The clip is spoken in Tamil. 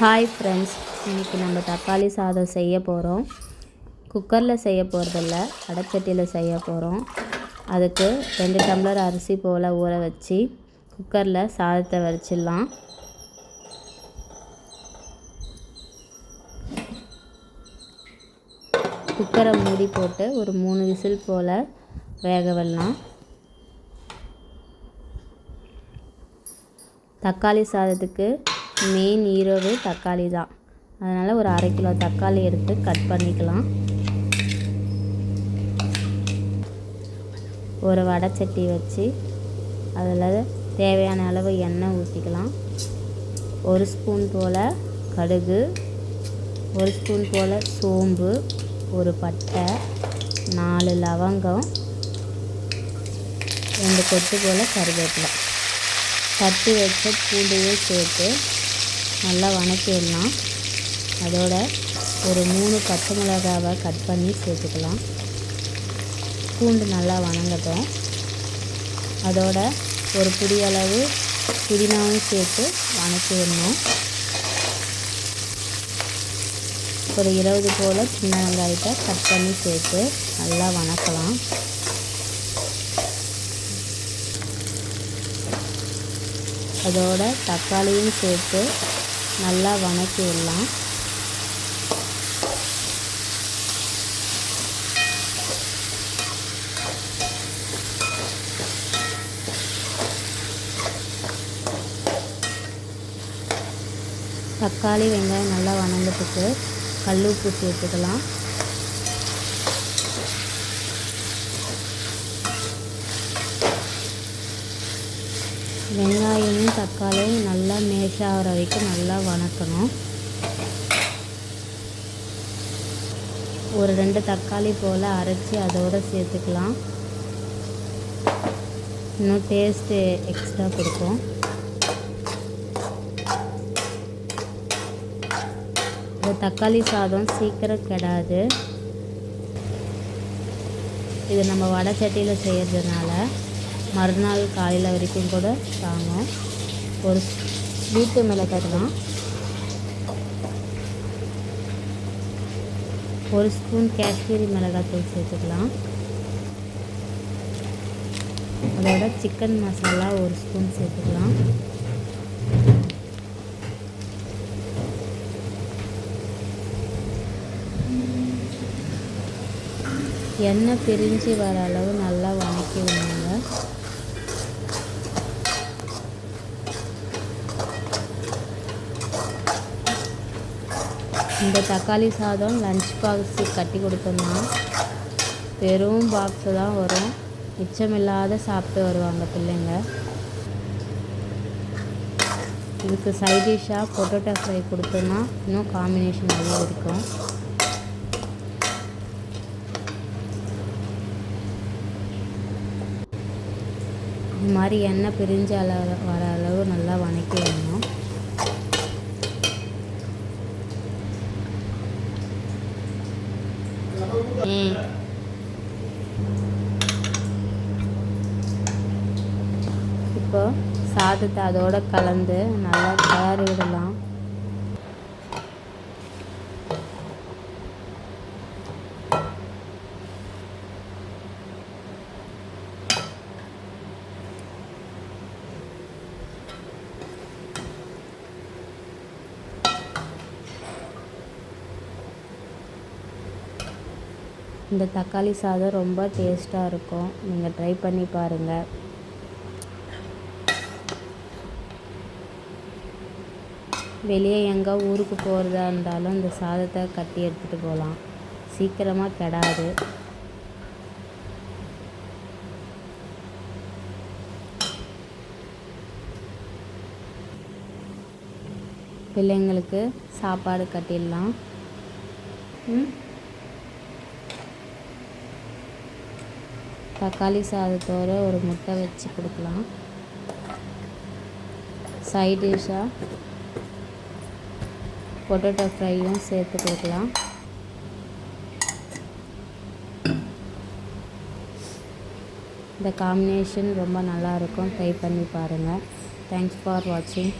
ஹாய் ஃப்ரெண்ட்ஸ் இன்றைக்கி நம்ம தக்காளி சாதம் செய்ய போகிறோம் குக்கரில் செய்ய போகிறதில்ல அடைச்சட்டியில் செய்ய போகிறோம் அதுக்கு ரெண்டு டம்ளர் அரிசி போல் ஊற வச்சு குக்கரில் சாதத்தை வரிச்சிடலாம் குக்கரை மூடி போட்டு ஒரு மூணு விசில் போல் வேக விடலாம். தக்காளி சாதத்துக்கு மெயின் ஹீரோவே தக்காளி தான். அதனால் ஒரு அரை கிலோ தக்காளி எடுத்து கட் பண்ணிக்கலாம். ஒரு வடைச்சட்டி வச்சு அதில் தேவையான அளவு எண்ணெய் ஊற்றிக்கலாம் ஒரு ஸ்பூன் போல் கடுகு ஒரு ஸ்பூன் போல் சோம்பு ஒரு பட்டை நாலு லவங்கம் ரெண்டு கொத்து போல் கருவேப்பிலை. தட்டி வச்ச பூண்டையும் சேர்த்து நல்லா வணக்கிடலாம். அதோட ஒரு மூணு பச்சை மிளகாவை கட் பண்ணி சேர்த்துக்கலாம். பூண்டு நல்லா வணங்கட்டும். அதோட ஒரு பிடி அளவு புதினாவும் சேர்த்து வணக்கிடணும். ஒரு இருபது போல் சின்ன வெங்காயத்தை கட் பண்ணி சேர்த்து நல்லா வணக்கலாம். அதோட தக்காளியும் சேர்த்து நல்லா வணக்கி விடலாம். தக்காளி வெங்காயம் நல்லா வணங்கத்துக்கு கல் உப்பு சேர்த்துக்கலாம். வெங்காயமும் தக்காளியும் நல்லா மேஷ் ஆகிற வரைக்கும் நல்லா வணக்கணும். ஒரு ரெண்டு தக்காளி போல் அரைச்சி அதோடு சேர்த்துக்கலாம். இன்னும் டேஸ்ட்டு எக்ஸ்ட்ரா கொடுக்கும் இந்த தக்காளி சாதம் சீக்கிரம் கெடாது. இது நம்ம வடை சட்டியில் செய்கிறதுனால மறுநாள் காலையில் வரைக்கும் கூட தாங்கும். ஒரு வீட்டு மிளகாய் தான். ஒரு ஸ்பூன் காஷ்மீரி மிளகாத்தூள் சேர்த்துக்கலாம். அதோட சிக்கன் மசாலா ஒரு ஸ்பூன் சேர்த்துக்கலாம். எண்ணெய் பிரிஞ்சு வர அளவு நல்லா வணக்கி விடுங்க. இந்த தக்காளி சாதம் லஞ்ச் பாக்ஸு கட்டி கொடுத்தோம்னா வெறும் பாக்ஸு தான் வரும். மிச்சமில்லாத சாப்பிட்டு வருவாங்க பிள்ளைங்க. இதுக்கு சைட் டிஷ்ஷாக பொட்டேட்டோ ஃப்ரை கொடுத்தோம்னா இன்னும் காம்பினேஷன் நல்லா இருக்கும். இது மாதிரி எண்ணெய் பிரிஞ்ச அளவு வர அளவு நல்லா வணக்கி வரணும் இப்போ சாதத்தை அதோட கலந்து நல்லா கிளறி விடலாம் இந்த தக்காளி சாதம் ரொம்ப டேஸ்ட்டாக இருக்கும். நீங்கள் ட்ரை பண்ணி பாருங்கள் வெளியே எங்கே ஊருக்கு போகிறதா இருந்தாலும் இந்த சாதத்தை கட்டி எடுத்துகிட்டு போகலாம் சீக்கிரமாக கெடாது. பிள்ளைங்களுக்கு சாப்பாடு கட்டிடலாம். ம்? தக்காளி சாதத்தோடு ஒரு முட்டை வச்சு கொடுக்கலாம். சைட் டிஷ்ஷாக பொட்டேட்டோ ஃப்ரையும் சேர்த்து கொடுக்கலாம். இந்த காம்பினேஷன் ரொம்ப நல்லாயிருக்கும் ட்ரை பண்ணி பாருங்கள் தேங்க்ஸ் ஃபார் வாட்சிங்